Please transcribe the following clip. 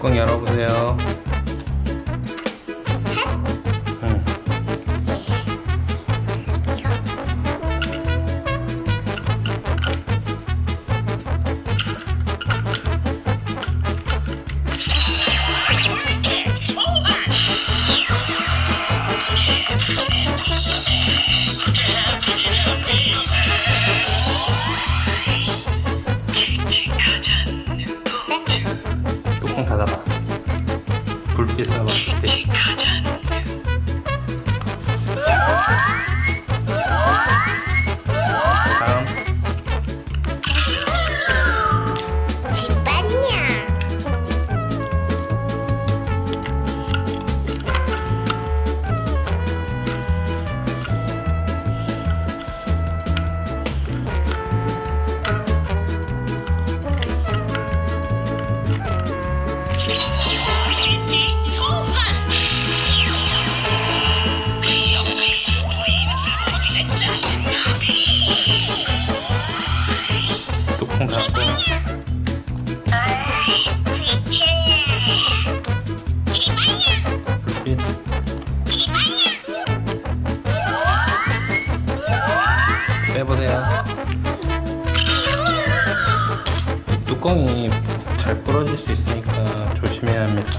뚜껑 열어보세요. 뚜껑 닫아봐. 불빛 쏴봐. 불빛. 빼보세요. 이 뚜껑이 잘 부러질 수 있으니까 조심해야 합니다.